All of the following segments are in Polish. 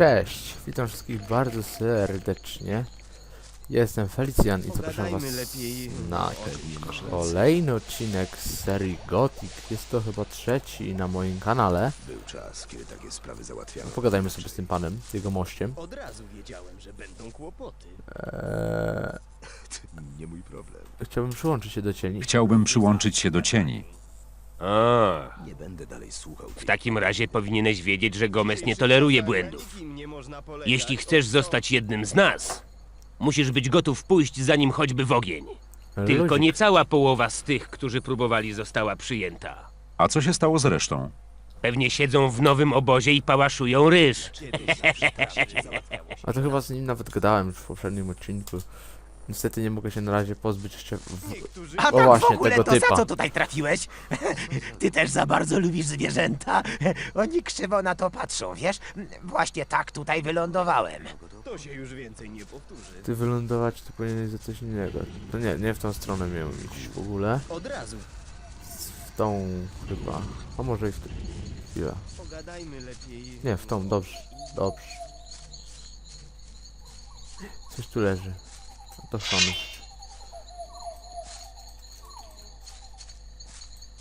Cześć, witam wszystkich bardzo serdecznie. Jestem Felicjan i zapraszam was na kolejny odcinek z serii Gothic. Jest to chyba trzeci na moim kanale. Był czas, kiedy takie sprawy załatwiano. Pogadajmy sobie z tym panem, z jego mościem. Od razu wiedziałem, że będą kłopoty. Eee, Nie mój problem. chciałbym przyłączyć się do cieni. Chciałbym przyłączyć się do cieni. A, Nie będę dalej słuchał. W takim razie powinieneś wiedzieć, że Gomez nie toleruje błędów. nikim nie można polegać. Jeśli chcesz zostać jednym z nas, musisz być gotów pójść za nim choćby w ogień. Tylko Ludzik. nie cała połowa z tych, którzy próbowali, została przyjęta. A co się stało z resztą? Pewnie siedzą w nowym obozie i pałaszują ryż. A to chyba z nim nawet gadałem już w poprzednim odcinku. Niestety nie mogę się na razie pozbyć jeszcze w... A O tak właśnie, w ogóle tego to za typa. co tutaj trafiłeś? Ty też za bardzo lubisz zwierzęta? Oni krzywo na to patrzą, wiesz? Właśnie tak tutaj wylądowałem. To się już więcej nie powtórzy. Ty wylądować, ty powinieneś za coś innego. To nie, nie w tą stronę miałem iść w ogóle. Od razu. W tą chyba. A może i w tą. Chwila. Pogadajmy lepiej. Nie, w tą, dobrze. Dobrze. Coś tu leży. To strony.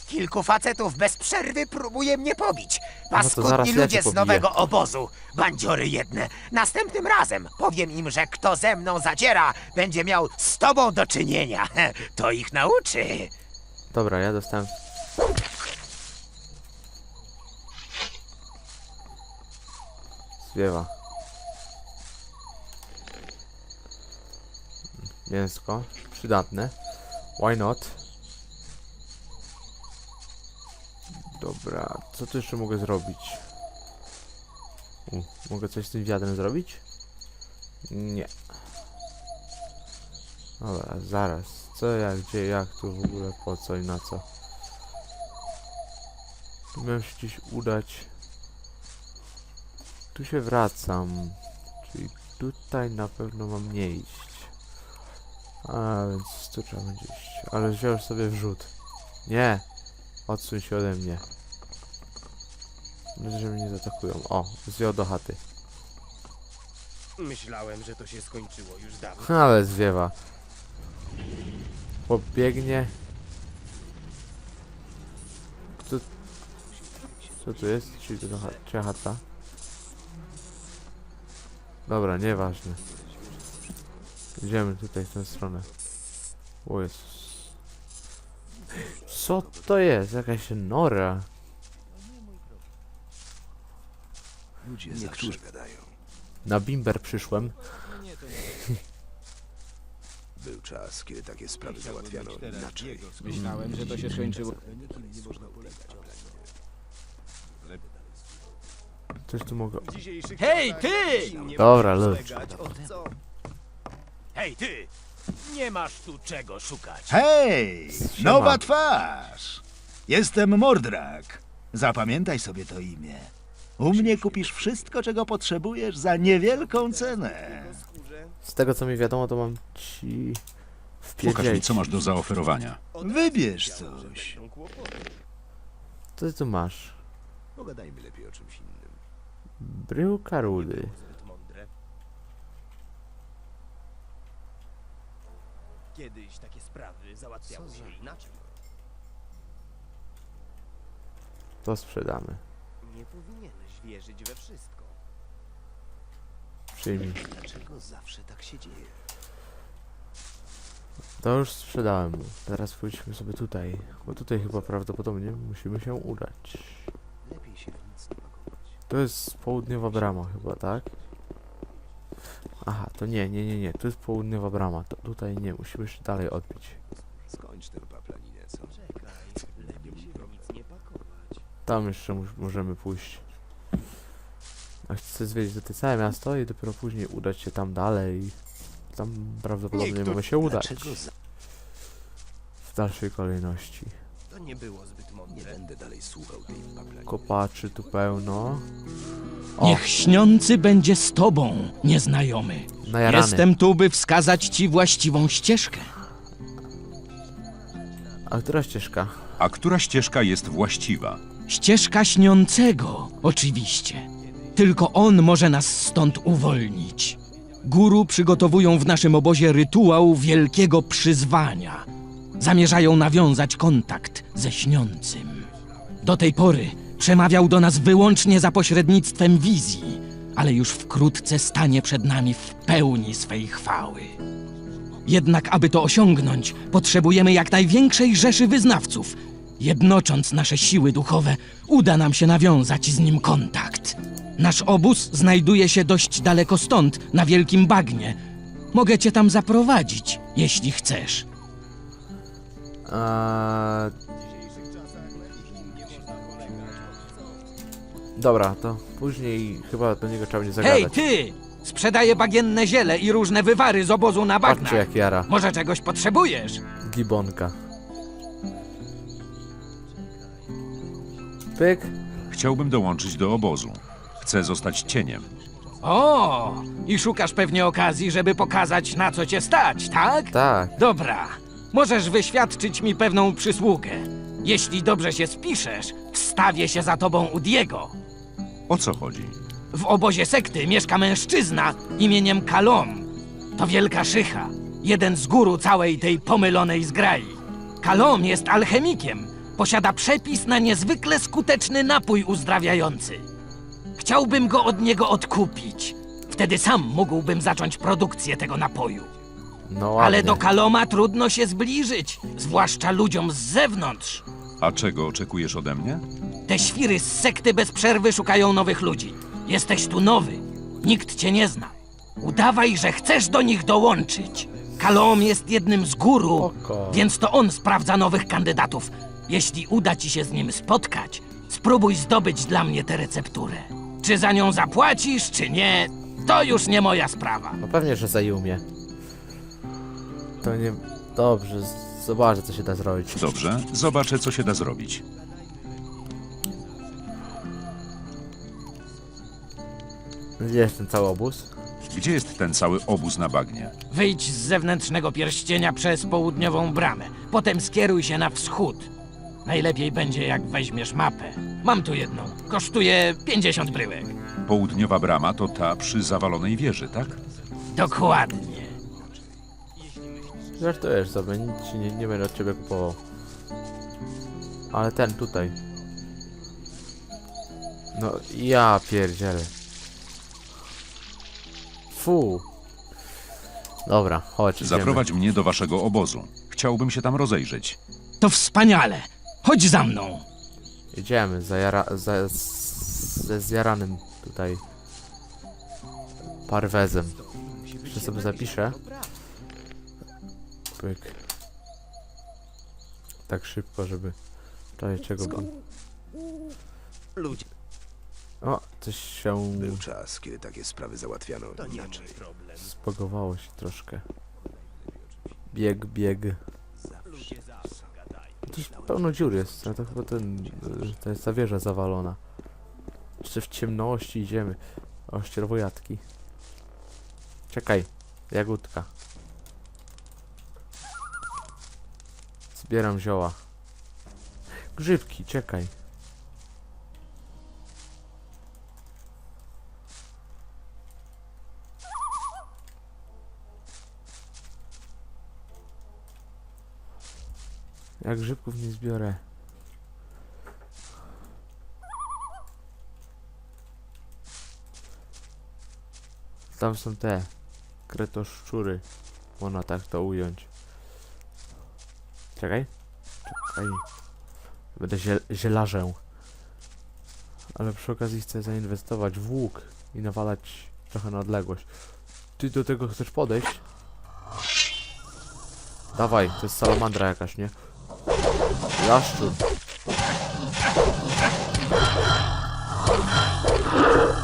Kilku facetów bez przerwy próbuje mnie pobić. No zaraz Paskudni ja ludzie z pobiję. nowego obozu. Bandziory jedne. Następnym razem powiem im, że kto ze mną zadziera, będzie miał z tobą do czynienia. To ich nauczy. Dobra, ja dostałem. Zwiewa. Mięsko. Przydatne. Why not? Dobra, co tu jeszcze mogę zrobić? U, mogę coś z tym wiadrem zrobić? Nie. Dobra, zaraz. Co, jak, gdzie, jak tu w ogóle, po co i na co? Tu miałem się gdzieś udać. Tu się wracam. Czyli tutaj na pewno mam nie iść. A, więc tu trzeba będzie iść. Ale wziąłem sobie wrzut. Nie! Odsuń się ode mnie. Myślę, że mnie nie zaatakują. O, zjął do chaty. Myślałem, że to się skończyło już dawno. Ale zwiewa. Pobiegnie. Kto... Co tu jest? Czyli to cha- chata? Dobra, nieważne. Idziemy tutaj w tę stronę. O Jezus. Co to jest? Jakaś nora. Ludzie Niektórzy gadają. Na bimber przyszłem. Był czas, kiedy takie sprawy załatwiano inaczej. Myślałem, że to się skończyło. Coś tu mogę... Hej, ty! Dobra, luz. polegać. Od co? Hej, ty! Nie masz tu czego szukać. Hej! Nowa twarz! Jestem Mordrak. Zapamiętaj sobie to imię. U mnie kupisz wszystko, czego potrzebujesz za niewielką cenę. Z tego co mi wiadomo, to mam ci... Pokaż mi, co masz do zaoferowania. Wybierz coś. Co ty tu masz? Pogadajmy lepiej o czymś innym. Bryłka rudy. Zbyt mądre. Kiedyś takie sprawy załatwiało się inaczej. To sprzedamy. Nie powinieneś wierzyć we wszystko. Przyjmij. Dlaczego zawsze tak się dzieje? To już sprzedałem mu. Teraz pójdźmy sobie tutaj. Bo tutaj chyba prawdopodobnie musimy się udać. Lepiej się w nic nie pakować. To jest południowa brama chyba, tak? Aha, to nie, nie, nie, nie. To jest południowa brama. To tutaj nie, musimy jeszcze dalej odbić. Skończ tę paplaninę, co? Czekaj, lepiej się nic nie pakować. Tam jeszcze możemy pójść. A chcę zwiedzić do tej całe miasto i dopiero później udać się tam dalej. Tam prawdopodobnie Niektórzy- mamy się udać. Dlaczego za... W dalszej kolejności. To nie było zbyt Nie mądre. będę dalej słuchał tej paplaniny. Kopaczy tu pełno. O, Niech śniący będzie z tobą, nieznajomy. najarany. Jestem tu, by wskazać ci właściwą ścieżkę. A która ścieżka? A która ścieżka jest właściwa? Ścieżka śniącego, oczywiście. Tylko on może nas stąd uwolnić. Guru przygotowują w naszym obozie rytuał wielkiego przyzwania. Zamierzają nawiązać kontakt ze śniącym. Do tej pory przemawiał do nas wyłącznie za pośrednictwem wizji, ale już wkrótce stanie przed nami w pełni swej chwały. Jednak, aby to osiągnąć, potrzebujemy jak największej rzeszy wyznawców. Jednocząc nasze siły duchowe, uda nam się nawiązać z nim kontakt. Nasz obóz znajduje się dość daleko stąd, na wielkim bagnie. Mogę cię tam zaprowadzić, jeśli chcesz. Eee... Dobra, to później chyba do niego trzeba będzie Hej, zagadać. ty! Sprzedaję bagienne ziele i różne wywary z obozu na bagnach. Patrzcie jak jara. Może czegoś potrzebujesz? Gibonka. Pyk. Chciałbym dołączyć do obozu. Chcę zostać cieniem. O, i szukasz pewnie okazji, żeby pokazać, na co cię stać, tak? Tak. Dobra, możesz wyświadczyć mi pewną przysługę. Jeśli dobrze się spiszesz, wstawię się za tobą u Diego. O co chodzi? W obozie sekty mieszka mężczyzna imieniem Kalom. To wielka szycha, jeden z guru całej tej pomylonej zgrai. Kalom jest alchemikiem. Posiada przepis na niezwykle skuteczny napój uzdrawiający. Chciałbym go od niego odkupić. Wtedy sam mógłbym zacząć produkcję tego napoju. No ładnie. Ale do Kaloma trudno się zbliżyć, zwłaszcza ludziom z zewnątrz. A czego oczekujesz ode mnie? Te świry z sekty bez przerwy szukają nowych ludzi. Jesteś tu nowy. Nikt cię nie zna. Udawaj, że chcesz do nich dołączyć. Kalom jest jednym z guru, Spoko. więc to on sprawdza nowych kandydatów. Jeśli uda ci się z nim spotkać, spróbuj zdobyć dla mnie tę recepturę. Czy za nią zapłacisz, czy nie, to już nie moja sprawa. No pewnie, że zajumie. To nie... Dobrze, z- zobaczę co się da zrobić. Dobrze, zobaczę, co się da zrobić. Gdzie jest ten cały obóz? Gdzie jest ten cały obóz na bagnie? Wyjdź z zewnętrznego pierścienia przez południową bramę. Potem skieruj się na wschód. Najlepiej będzie, jak weźmiesz mapę. Mam tu jedną. Kosztuje 50 bryłek. Południowa brama to ta przy zawalonej wieży, tak? Dokładnie. Żartujesz sobie, nic ci nie, nie będę od ciebie kupował. Ale ten tutaj. No ja pierdzielę. Fu. Dobra, chodź. idziemy. Zaprowadź mnie do waszego obozu. Chciałbym się tam rozejrzeć. To wspaniale. Chodź za mną. Idziemy, za, z- ze zjaranym tutaj parwezem. Jeszcze sobie zapiszę. Pyk. Tak szybko, żeby czaję czego był. Ludzie, O, coś się Był czas, kiedy takie sprawy załatwiano to inaczej. problem. spogowało się troszkę. Bieg, bieg. Już pełno dziur jest, ale to chyba ten, to jest ta wieża zawalona. Jeszcze w ciemności idziemy. O, ścierwojatki. Czekaj, jagódka. Zbieram zioła. Grzybki, czekaj. Ja grzybków nie zbiorę. Tam są te kretoszczury. Można tak to ująć. Czekaj. Czekaj. Będę ziel zielarzem. Ale przy okazji chcę zainwestować w łuk i nawalać trochę na odległość. Ty do tego chcesz podejść? Dawaj, to jest salamandra jakaś, nie? Jaszczur.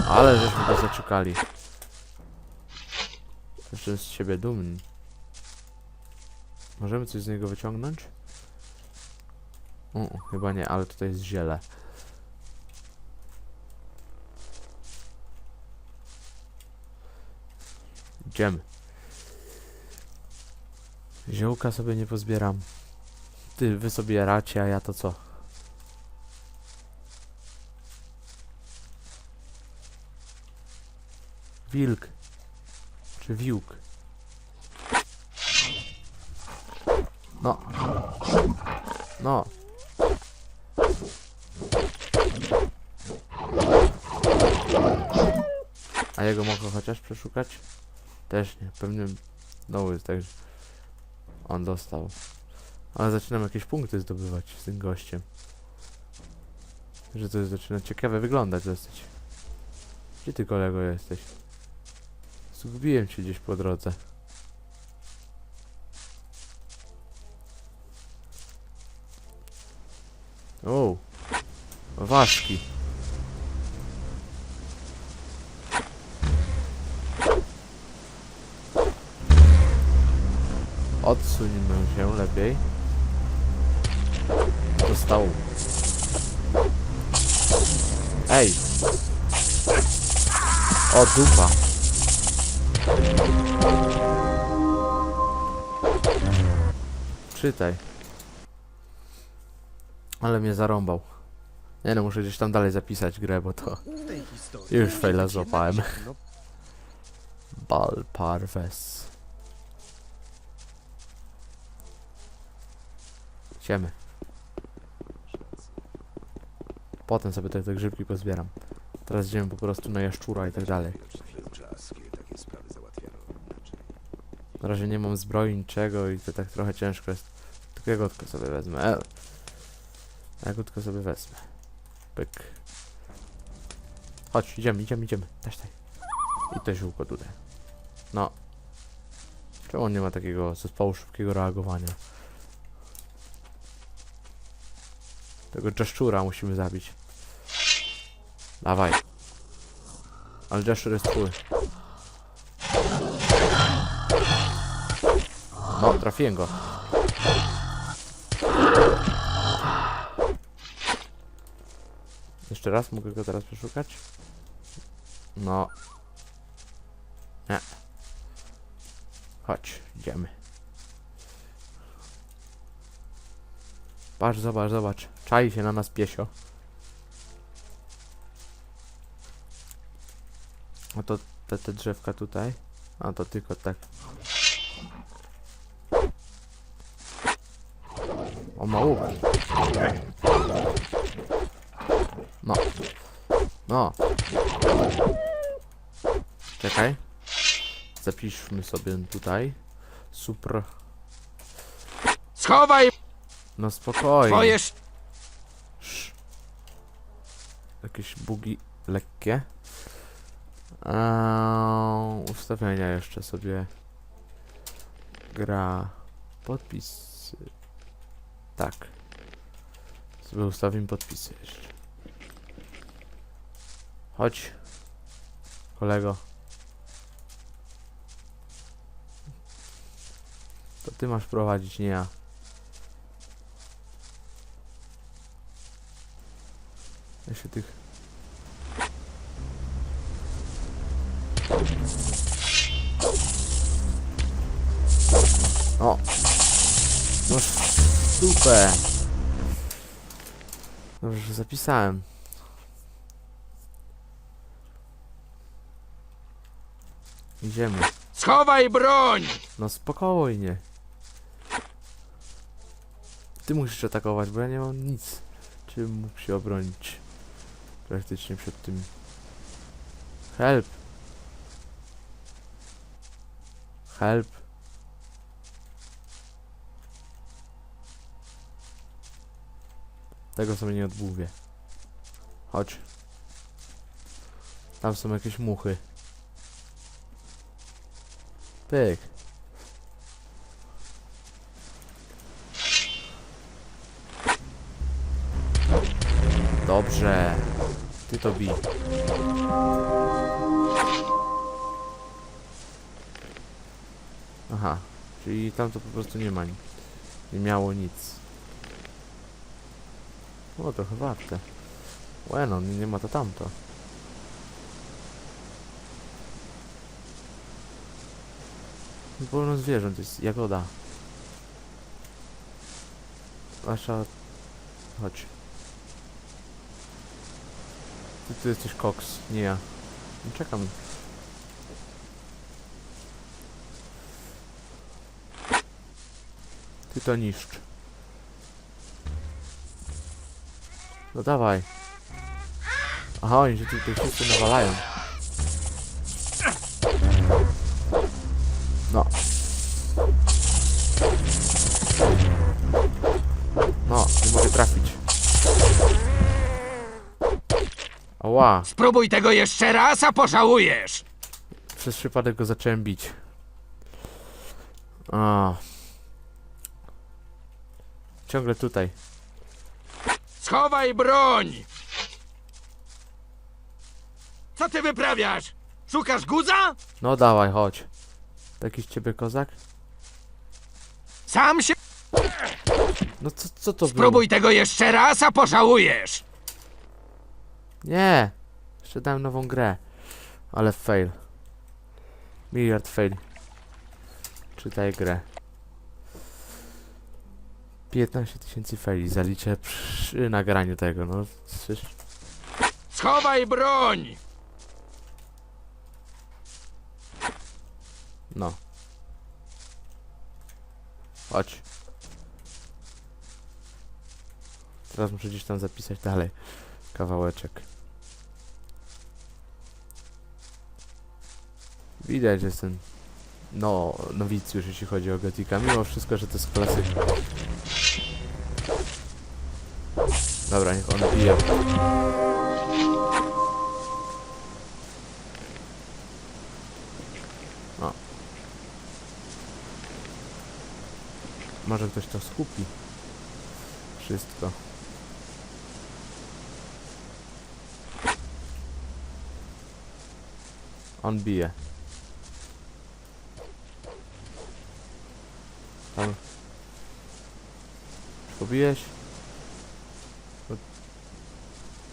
Ale żeśmy go zaczekali. Jestem z siebie dumny. Możemy coś z niego wyciągnąć? O, chyba nie, ale tutaj jest ziele. Idziemy. Ziołka sobie nie pozbieram. Ty, wy sobie racie, a ja to co? wilk. Czy wiłk. No. No. A jego mogę chociaż przeszukać? Też nie. Pewnie znowu jest tak, że on dostał. Ale zaczynam jakieś punkty zdobywać z tym gościem. Że to zaczyna ciekawe wyglądać dosyć. Gdzie ty kolego jesteś? Zgubiłem cię gdzieś po drodze. O, ważki. Odsuńmy się lepiej. Do stołu. Ej! O, dupa. Czytaj. Ale mnie zarąbał. Nie no, muszę gdzieś tam dalej zapisać grę, bo to już fejla złapałem. no, Bal Parves. Idziemy. Potem sobie te, te grzybki pozbieram. Teraz idziemy po prostu na jaszczura i tak dalej. Na razie nie mam zbroi, niczego i to tak trochę ciężko jest. Tylko jagódkę sobie wezmę. Jagódkę sobie wezmę. Pyk. Chodź, idziemy, idziemy, idziemy. Taś, taj. I to ziółko tutaj. No. Czemu on nie ma takiego zespołu szybkiego reagowania? Tego jaszczura musimy zabić. Dawaj. Ale jaszczur jest twój. No, trafiłem go. Jeszcze raz, mogę go teraz przeszukać? No. Nie. Chodź, idziemy. Patrz, zobacz, zobacz. Czai się na nas piesio. A to te, te drzewka tutaj. A to tylko tak. O ma łuk. No. No. Czekaj. Zapiszmy sobie tutaj. Super. Schowaj No spokojnie. twoje sz... Sz. Jakieś bugi lekkie. Eee, ustawienia jeszcze sobie. Gra. Podpisy. Tak. Sobie ustawimy podpisy jeszcze. Chodź. Kolego. To ty masz prowadzić, nie ja. Się tych... O! No super! Dobrze, że zapisałem. Idziemy. Schowaj broń! No spokojnie. Ty musisz atakować, bo ja nie mam nic. Czym mógł się obronić? Praktycznie przed tym. Help! Help! Tego sobie nie odmówię. Chodź. Tam są jakieś muchy. Pyk. Dobrze. Ty to bij. Aha. Czyli tam to po prostu nie ma. ni- Nie miało nic. O, trochę warte. No, nie nie ma to tamto. Z wolno zwierząt jest jagoda. Nasza... Chodź. Ty, ty jesteś koks, nie ja. Czekam. Ty to niszcz. No dawaj. Aha, oni się tutaj wszyscy nawalają. No. No, nie mogę trafić. Ała, Spróbuj tego jeszcze raz, a pożałujesz! przez przypadek go zacząłem bić. A. Ciągle tutaj. Schowaj broń! Co ty wyprawiasz? Szukasz guza? No dawaj, chodź. Taki z ciebie kozak? Sam się No co, co to było? spróbuj tego jeszcze raz, a pożałujesz! Nie! Jeszcze dałem nową grę. Ale fail. Miliard fail. Czytaj grę. 15 tysięcy faili zaliczę przy nagraniu tego, no. Przecież... Schowaj broń! No. Chodź. Teraz muszę gdzieś tam zapisać dalej. Kawałeczek. Widać, że jestem no, nowicjusz, jeśli chodzi o Gotika. Mimo wszystko, że to jest klasyka. Dobra, niech on bije. Może ktoś to skupi. Wszystko. On bije. Tam. Pobiłeś?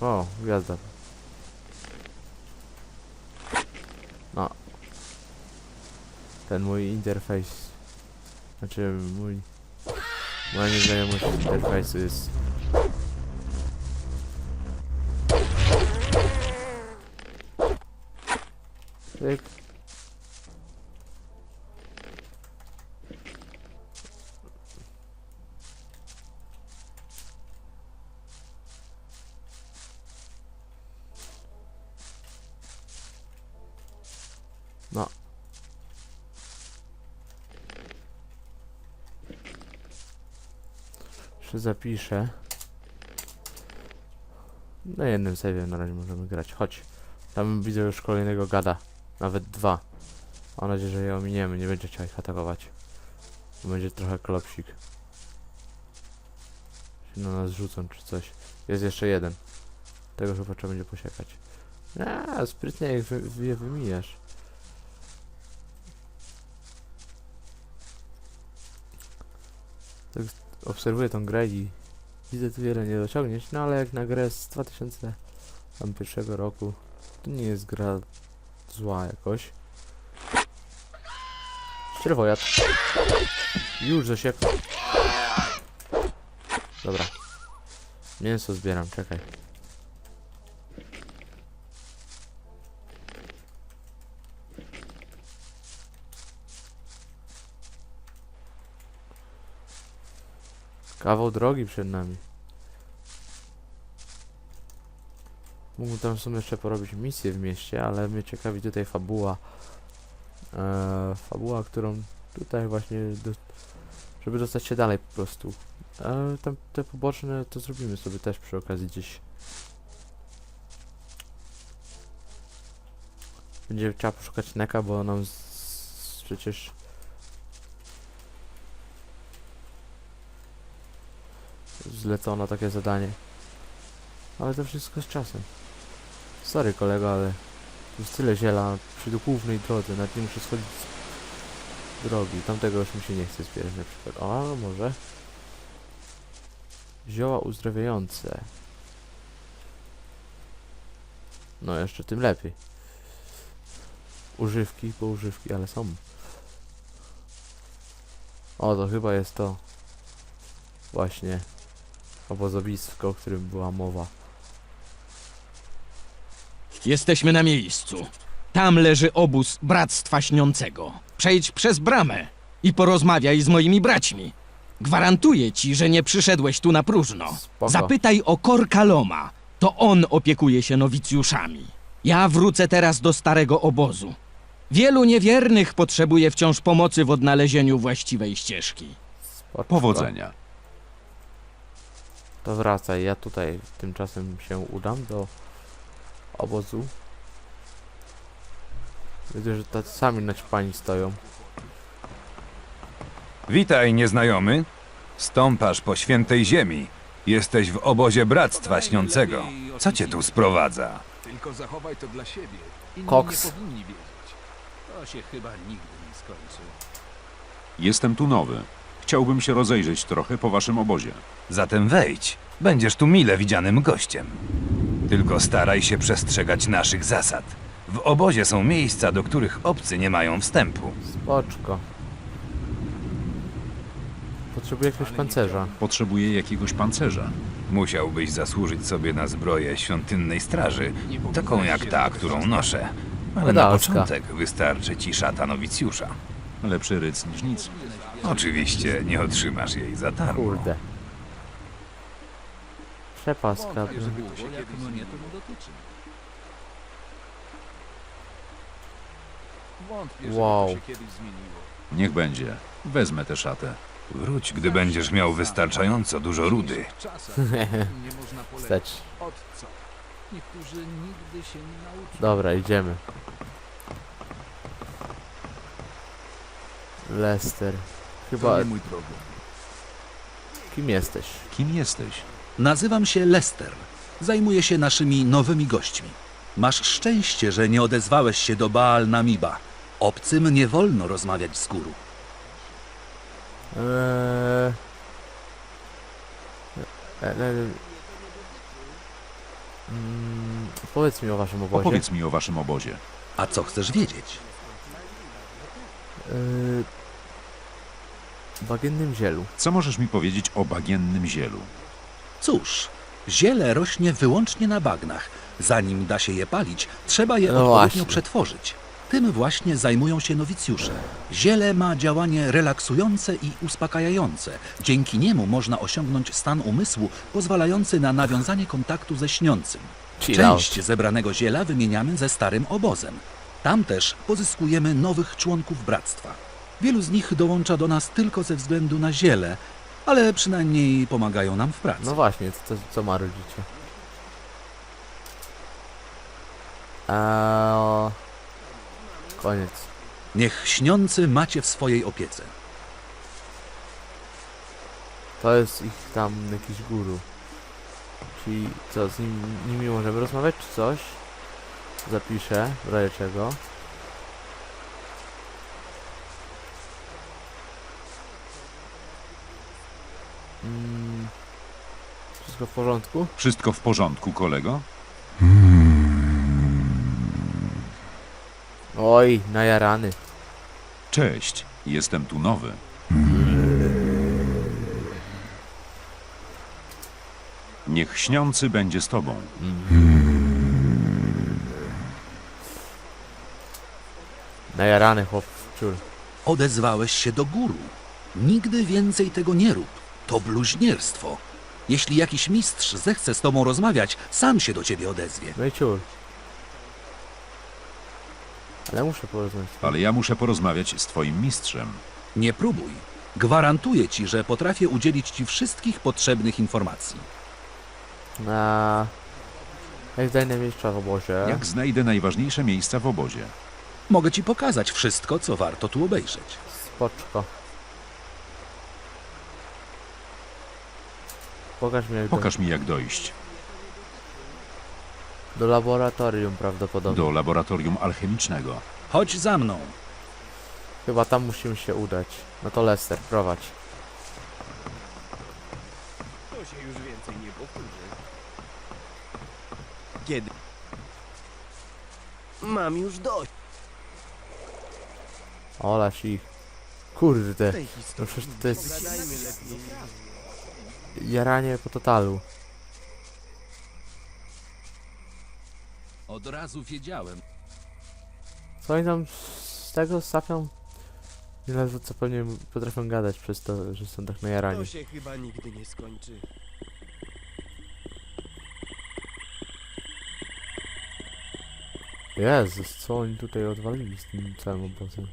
O, gwiazda. No. Ten mój interfejs. Znaczy mój... Moja nieznajomość interfejsu jest... Tyk. No. Jeszcze zapiszę. Na jednym save'ie na razie możemy grać. Chodź. Tam widzę już kolejnego gada. Nawet dwa. Mam nadzieję, że je ominiemy. Nie będzie chciał ich atakować. Będzie trochę klopsik. Się na nas rzucą czy coś. Jest jeszcze jeden. Tego chyba trzeba będzie posiekać. A, sprytnie ich wy, wy, wymijasz. Tak obserwuję tą grę i widzę tu wiele nie dociągnięć, no ale jak na grę z 2001 roku, to nie jest gra zła jakoś. Ścierwojad. Już zasiekł. Dobra. Mięso zbieram, czekaj. Kawał drogi przed nami. Mógłbym tam w sumie jeszcze porobić misję w mieście, ale mnie ciekawi tutaj fabuła. Eee, fabuła, którą tutaj właśnie, do, żeby dostać się dalej po prostu. Eee, tam te poboczne to zrobimy sobie też przy okazji gdzieś. Będzie trzeba poszukać Neka, bo nam z, przecież zlecono takie zadanie. Ale to wszystko z czasem. Sorry kolego, ale jest tyle ziela przy głównej drodze, nawet nie muszę schodzić z drogi. Tamtego już mi się nie chce zbierać na przykład. O, może. Zioła uzdrawiające. No jeszcze tym lepiej. Używki, po używki, ale są. O, to chyba jest to. Właśnie obozowisko, o którym była mowa. Jesteśmy na miejscu. Tam leży obóz Bractwa Śniącego. Przejdź przez bramę i porozmawiaj z moimi braćmi. Gwarantuję ci, że nie przyszedłeś tu na próżno. Spoko. Zapytaj o Korkaloma. To on opiekuje się nowicjuszami. Ja wrócę teraz do starego obozu. Wielu niewiernych potrzebuje wciąż pomocy w odnalezieniu właściwej ścieżki. Spoczko. Powodzenia. To wracaj, ja tutaj tymczasem się udam do obozu. Widzę, że tacy sami naćpani stoją. Witaj, nieznajomy. Stąpasz po świętej ziemi. Jesteś w obozie Bractwa Śniącego. Co cię tu sprowadza? Tylko zachowaj to dla siebie. Inni Koks. nie powinni wiedzieć. To się chyba nigdy nie skończy. Jestem tu nowy. Chciałbym się rozejrzeć trochę po waszym obozie. Zatem wejdź. Będziesz tu mile widzianym gościem. Tylko staraj się przestrzegać naszych zasad. W obozie są miejsca, do których obcy nie mają wstępu. Spoczko. Potrzebuję jakiegoś pancerza. Potrzebuję jakiegoś pancerza. Musiałbyś zasłużyć sobie na zbroję świątynnej straży, taką jak ta, którą noszę. Ale na początek wystarczy ci szata nowicjusza. Lepszy ryc niż nic. Oczywiście nie otrzymasz jej za darmo. Kurde. Przepaska. Żeby to się kiedyś mnie to nie dotyczy. Wątpię, żeby Wow. to się kiedyś zmieniło. Niech będzie. Wezmę tę szatę. Wróć, gdy będziesz miał wystarczająco dużo rudy. Czasem nie można polecić. Wstecz. Od co? Niektórzy nigdy się nie nauczą. Dobra, idziemy. Lester. Chyba... To nie mój problem. Kim jesteś? Kim jesteś? Nazywam się Lester. Zajmuję się naszymi nowymi gośćmi. Masz szczęście, że nie odezwałeś się do Baal Namiba. Obcym nie wolno rozmawiać z guru. Eee... E, e, mm, powiedz mi o waszym obozie. Opowiedz mi o waszym obozie. A co chcesz wiedzieć? Eee, bagiennym zielu. Co możesz mi powiedzieć o bagiennym zielu? Cóż, ziele rośnie wyłącznie na bagnach. Zanim da się je palić, trzeba je No odpowiednio właśnie. przetworzyć. Tym właśnie zajmują się nowicjusze. Ziele ma działanie relaksujące i uspokajające. Dzięki niemu można osiągnąć stan umysłu pozwalający na nawiązanie kontaktu ze śniącym. Chill out. Część zebranego ziela wymieniamy ze starym obozem. Tam też pozyskujemy nowych członków bractwa. Wielu z nich dołącza do nas tylko ze względu na ziele, ale przynajmniej pomagają nam w pracy. No właśnie, co, co ma rodzicie? Eee, koniec. Niech śniący macie w swojej opiece. To jest ich tam jakiś guru. Czyli co, z nim, nimi możemy rozmawiać czy coś? Zapiszę, w razie czego. Mm, wszystko w porządku? Wszystko w porządku, kolego? Oj, najarany. Cześć, jestem tu nowy. Niech śniący będzie z tobą. Najarany chłop. Odezwałeś się do guru. Nigdy więcej tego nie rób. To bluźnierstwo. Jeśli jakiś mistrz zechce z tobą rozmawiać, sam się do ciebie odezwie. No i ciul. Ale muszę porozmawiać. Ale ja muszę porozmawiać z twoim mistrzem. Nie próbuj. Gwarantuję ci, że potrafię udzielić ci wszystkich potrzebnych informacji. Na... Jak znajdę miejsca w obozie? Jak znajdę najważniejsze miejsca w obozie? Mogę ci pokazać wszystko, co warto tu obejrzeć. Spoczko. Pokaż mi jak Pokaż mi, jak dojść. do, laboratorium prawdopodobnie. Do laboratorium alchemicznego. Chodź za mną. Chyba tam musimy się udać. No to Lester, prowadź. To się już więcej nie powtórzy. Kiedy? Mam już dość Olać ich. Kurde. tej No historii. przecież to jest Pogadajmy lepiej. Jaranie po totalu. Od razu wiedziałem. Co oni tam z tego sapią? Nie ledwo co pewnie potrafią gadać przez to, że są tak najarani. się chyba nigdy nie skończy. Jezus, co oni tutaj odwalili z tym całym obozem?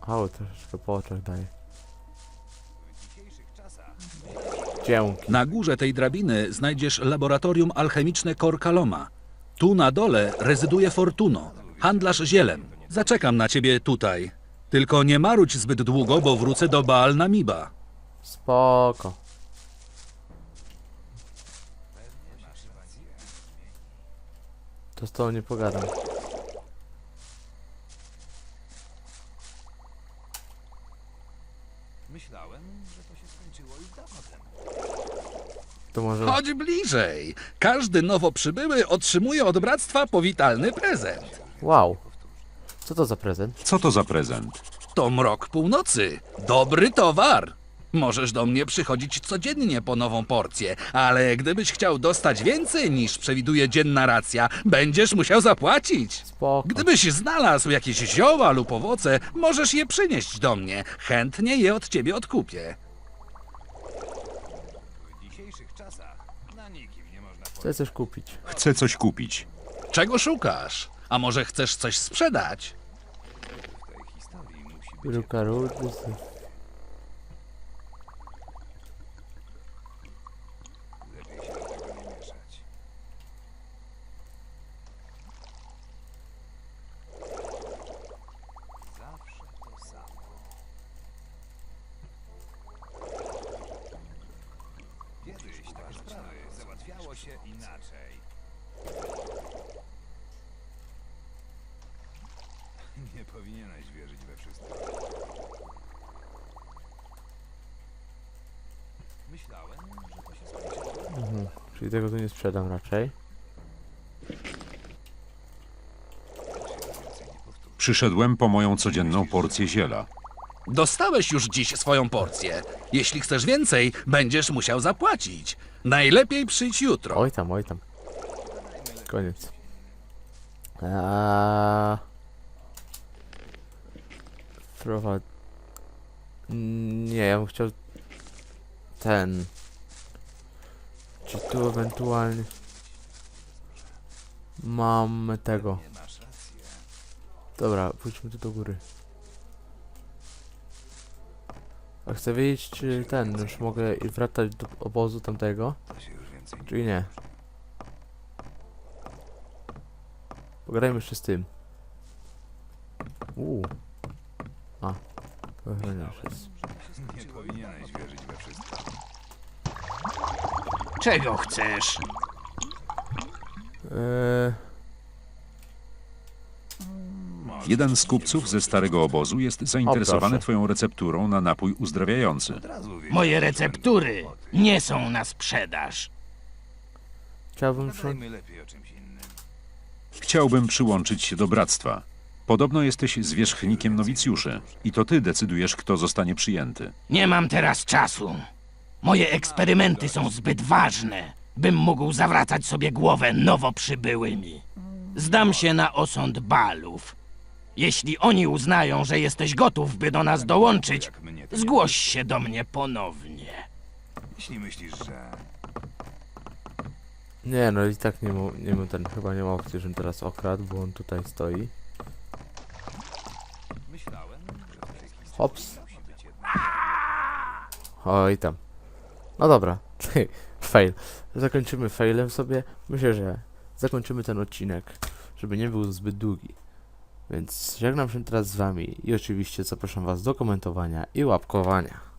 Ało, troszeczkę po oczach daje. Dzięki. Na górze tej drabiny znajdziesz laboratorium alchemiczne Korkaloma. Tu na dole rezyduje Fortuno, handlarz zielem. Zaczekam na ciebie tutaj. Tylko nie marudź zbyt długo, bo wrócę do Baal Namiba. Spoko. To z tobą nie pogadam. To może... Chodź bliżej. Każdy nowo przybyły otrzymuje od bractwa powitalny prezent. Wow. Co to za prezent? Co to za prezent? To mrok północy. Dobry towar. Możesz do mnie przychodzić codziennie po nową porcję, ale gdybyś chciał dostać więcej niż przewiduje dzienna racja, będziesz musiał zapłacić. Spoko. Gdybyś znalazł jakieś zioła lub owoce, możesz je przynieść do mnie. Chętnie je od ciebie odkupię. Chcę coś kupić. Chcę coś kupić. Czego szukasz? A może chcesz coś sprzedać? Ruka rudy. Mhm. Czyli tego tu nie sprzedam raczej. Przyszedłem po moją codzienną porcję ziela. Dostałeś już dziś swoją porcję. Jeśli chcesz więcej, będziesz musiał zapłacić. Najlepiej przyjdź jutro. Oj tam, oj tam. Koniec. Wprowad... Mm, Nie, ja bym chciał... Ten... Czy tu ewentualnie... Mam tego. Dobra, pójdźmy tu do góry. A chcę wiedzieć, czy ten, już mogę i wracać do obozu tamtego? Czyli nie. Pogadajmy jeszcze z tym. Uuu. A. To ochroniarz jest. Czego chcesz? Eee, Jeden z kupców ze starego obozu jest zainteresowany twoją recepturą na napój uzdrawiający. Moje receptury nie są na sprzedaż. chciałbym. Chciałbym przyłączyć się do bractwa. Podobno jesteś zwierzchnikiem nowicjuszy i to ty decydujesz, kto zostanie przyjęty. Nie mam teraz czasu. Moje eksperymenty są zbyt ważne, bym mógł zawracać sobie głowę nowo przybyłymi. Zdam się na osąd balów. Jeśli oni uznają, że jesteś gotów, by do nas dołączyć, zgłoś się do mnie ponownie. Nie, no i tak nie mu, nie mu ten, chyba nie ma opcji, żebym teraz okradł, bo on tutaj stoi. Hops. Oj tam. No dobra. Fail. Zakończymy failem sobie. Myślę, że zakończymy ten odcinek, żeby nie był zbyt długi. Więc żegnam się teraz z wami i oczywiście zapraszam was do komentowania i łapkowania.